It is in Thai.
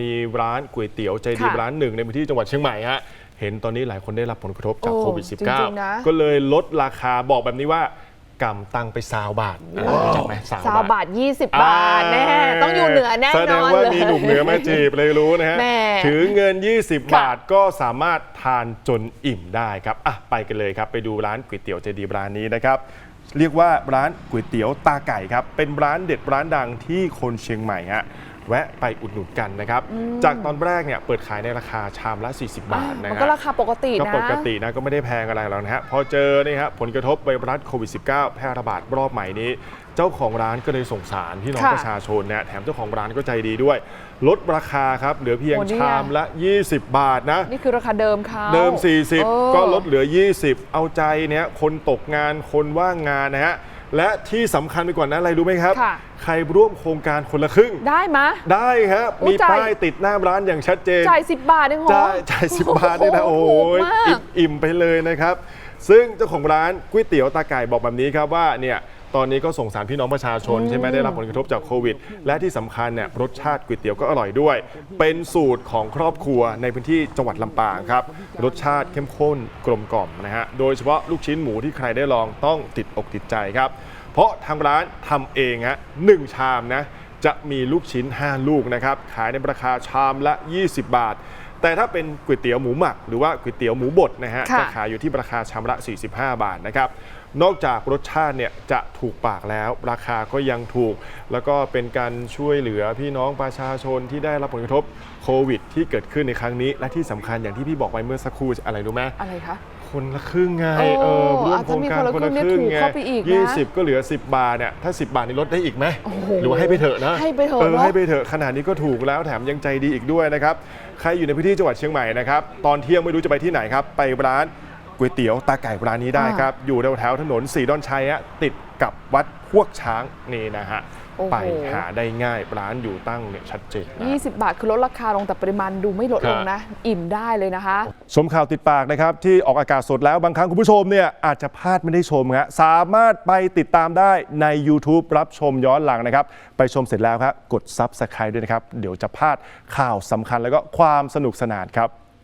มีร้านก๋วยเตี๋ยวใจดีค่ะร้านหนึ่งในพื้นที่จังหวัดเชียงใหม่ฮะเห็นตอนนี้หลายคนได้รับผลกระทบจากโอ้โควิด จริงๆนะ -19 ก็เลยลดราคาบอกแบบนี้ว่ากำตังไปซาวบาทอะรู้จักไหมซาวสาวบาบาทท20 บาทแน่ต้องอยู่เหนือแน่แสดนงอนว่าเลย มีหนุ่มเหนือมาจีบเลยรู้นะฮะแม่ถือเงิน 20 ค่ะ บาทก็สามารถทานจนอิ่มได้ครับอะไปกันเลยครับ ไปดูร้านก๋วยเตี๋ยวใจดีร้านนี้นะครับ เรียกว่าร้านก๋วยเตี๋ยวตาไก่ครับ เป็นร้านเด็ดร้านดังที่คนเชียงใหม่ฮะ แวะไปอุดหนุนกันนะครับ จากตอนแรกเนี่ยเปิดขายในราคาชามละ 40 บาทนะมันฮะก็ราคาปกติก็นะปกตินะก็ไม่ได้แพงอะไรหรอกนะฮะพอเจอนี่ฮะผลกระทบไวรัสโควิด -19 แพร่ระบาดรอบใหม่นี้ เจ้าของร้านก็เลยส่งสารพี่น้องค่ะประชาชนนะแถมเจ้าของร้านก็ใจดีด้วย ลดราคาครับเหลือเพียงโอ้นี่ไงชามละ 20 บาทนะ นี่คือราคาเดิมเขาเดิม เออ 40 ก็ลดเหลือ 20 เอาใจเนี่ยคนตกงานคนว่างงานนะฮะ และที่สำคัญไปกว่านั้นอะไรรู้ไหมครับ ค่ะ ใครร่วมโครงการคนละครึ่ง ได้มะ ได้ครับโอ้มีจ่าย ป้ายติดหน้าร้านอย่างชัดเจน จ่าย10บาทเองเหรอ จ่ายจ่ายสิบบาทนี่นะโอ้โหถูกมาก อิ่มอิ่มไปเลยนะครับ ซึ่งเจ้าของร้านก๋วยเตี๋ยวตาไก่บอกแบบนี้ครับว่าเนี่ย ตอนนี้ก็ส่งสารพี่น้องประชาชนใช่ไหมได้รับผลกระทบจากโควิด และที่สำคัญเนี่ยรสชาติก๋วยเตี๋ยวก็อร่อยด้วย เป็นสูตรของครอบครัวในพื้นที่จังหวัดลำปางครับ รสชาติเข้มข้นกลมกล่อมนะฮะ โดยเฉพาะลูกชิ้นหมูที่ใครได้ลองต้องติดอกติดใจครับ เพราะทางร้านทำเองฮะหนึ่งชามนะจะมีลูกชิ้น 5 ลูกนะครับ ขายในราคาชามละ 20 บาท แต่ถ้าเป็นก๋วยเตี๋ยวหมูหมักหรือว่าก๋วยเตี๋ยวหมูบดนะฮะค่ะจะขายอยู่ที่ราคาชามละ 45 บาทนะครับนอกจากรสชาติเนี่ยจะถูกปากแล้ว ราคาก็ยังถูก แล้วก็เป็นการช่วยเหลือพี่น้องประชาชนที่ได้รับผลกระทบโควิด ที่เกิดขึ้นในครั้งนี้ และที่สำคัญอย่างที่พี่บอกไปเมื่อสักครู่อะไรรู้ไหมอะไรคะ คนละครึ่งไงโอ้เออร่วมโครงการอาจจะมีคนคนละละคครึ่รึ่งงไงเนี่ยถูกเข้าไปอีกนะยี่สิบก็เหลือ 10 บาทเนี่ยถ้า 10 บาทนี่ลดได้อีกไหมโอ้โหหรือว่าให้ไปเถอะนะให้ไปเถอะเออเนอะ ให้ไปเถอะขนาดนี้ก็ถูกแล้วแถมยังใจดีอีกด้วยนะครับ ใครอยู่ในพื้นที่จังหวัดเชียงใหม่นะครับ ตอนเที่ยงไม่รู้จะไปที่ไหนครับ ไปร้าน ก๋วยเตี๋ยวตาไก่ร้านนี้ได้ครับ อยู่แถวๆถนนสีดอนชัยอะติดกับวัดพวกช้างนี่นะฮะโอ้โหไปหาได้ง่ายร้านอยู่ตั้งเนี่ยชัดเจนนะ20 บาทคือลดราคาลงแต่ปริมาณดูไม่ลดลงนะ อิ่มได้เลยนะคะ ชมข่าวติดปากนะครับ ที่ออกอากาศสดแล้วบางครั้งคุณผู้ชมเนี่ยอาจจะพลาดไม่ได้ชมฮะสามารถไปติดตามได้ใน YouTube รับชมย้อนหลังนะครับ ไปชมเสร็จแล้วครับกด Subscribe ด้วยนะครับ เดี๋ยวจะพลาดข่าวสำคัญแล้วก็ความสนุกสนานครับ